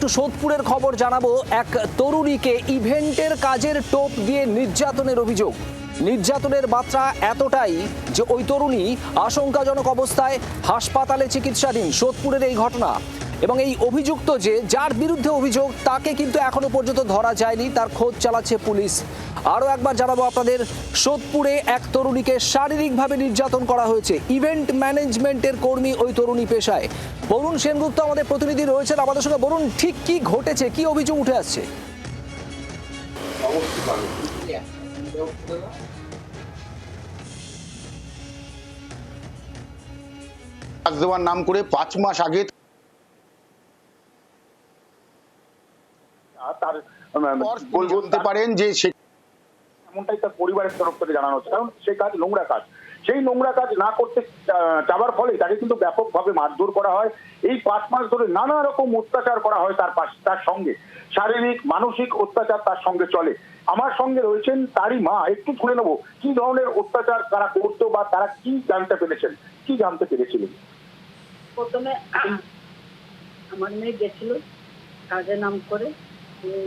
একটু সোদপুরের খবর জানাব। এক তরুণীকে ইভেন্টের কাজের টোপ দিয়ে নির্যাতনের অভিযোগ। নির্যাতনের মাত্রা এতটাই যে ওই তরুণী আশঙ্কাজনক অবস্থায় হাসপাতালে চিকিৎসাধীন। সোদপুরের এই ঘটনা। এবং এই অভিযুক্ত যে, যার বিরুদ্ধে অভিযোগ, তাকে কিন্তু এখনও পর্যন্ত ধরা যায়নি। তার খোঁজ চালাচ্ছে পুলিশ। আরও একবার জানাব আপনাদের, সোদপুরে এক তরুণীকে শারীরিকভাবে নির্যাতন করা হয়েছে। ইভেন্ট ম্যানেজমেন্টের কর্মী ওই তরুণী পেশায়। বরুণ সেনগুপ্ত আমাদের প্রতিনিধি রয়েছেন। আমাদের সঙ্গে বরুণ, ঠিক কি ঘটেছে? কি অভিযোগ উঠে আসছে? নাম করে পাঁচ মাস আগে তার বল বলতে পারেন যে সে এমনটাই তার পরিবারের তরফ থেকে জানানো হচ্ছে। কারণ সেই কাজ নোংরা কাজ। সেই নোংরা কাজ না করতে যাওয়ার ফলে তাকে কিন্তু ব্যাপকভাবে মারধর করা হয়। এই পাঁচ মাস ধরে নানা রকম অত্যাচার করা হয় তার পাশ তার সঙ্গে। শারীরিক মানসিক অত্যাচার তার সঙ্গে চলে। আমার সঙ্গে রয়েছেন তারই মা। একটু শুনে নেব কি ধরনের অত্যাচার তারা করতো বা তারা কি জানতে পেরেছেন? কি জানতে পেরেছিলেন? প্রথমে আমার মেয়ে গেছিল কাজে নাম করে।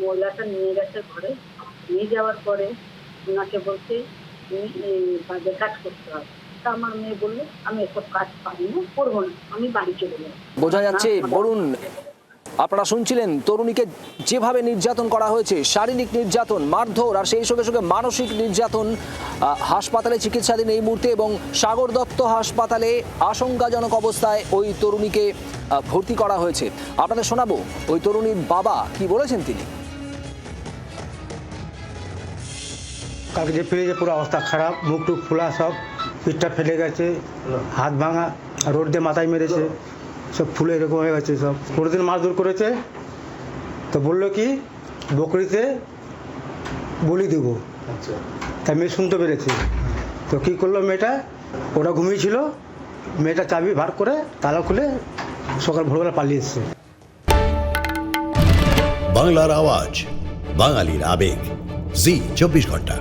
মহিলাটা নিয়ে গেছে ঘরে। নিয়ে যাওয়ার পরে ওনাকে বলছে বাজে কাজ করতে হবে। তা আমার মেয়ে বলল আমি এসব কাজ পারি না করব না আমি বাড়ি চলে যাব। বোঝা যাচ্ছে বরুণ আপনারা শুনছিলেন, তরুণীকে যেভাবে নির্যাতন করা হয়েছে, শারীরিক নির্যাতন, মারধর আর সেই সঙ্গে সঙ্গে মানসিক নির্যাতন হাসপাতালে চিকিৎসাধীন এই মুহূর্তে এবং সাগর দত্ত হাসপাতালে আশঙ্কাজনক অবস্থায় ওই তরুণীকে ভর্তি করা হয়েছে। আপনাদের শোনাবো, ওই তরুণীর বাবা কি বলেছেন তিনি? কালকে যে পেয়েছে পুরো অবস্থা খারাপ, মুখ টুক ফোলা সব, পিঠটা ফেলে গেছে, হাত ভাঙা, রোড দিয়ে মাথায় মেরেছে। সব ফুলে এরকম হয়ে গেছে সব। দিন মাছ দূর করেছে তো বলল কি বকরিতে বলি দেবো। তাই মেয়ে শুনতে পেরেছে। তো কী করল মেয়েটা ওরা ঘুমিয়েছিল মেয়েটা চাবি বার করে তালা খুলে সকাল ভোরবেলা পালিয়ে এসছে। বাংলার আওয়াজ বাঙালির আবেগ। জি চব্বিশ ঘণ্টা।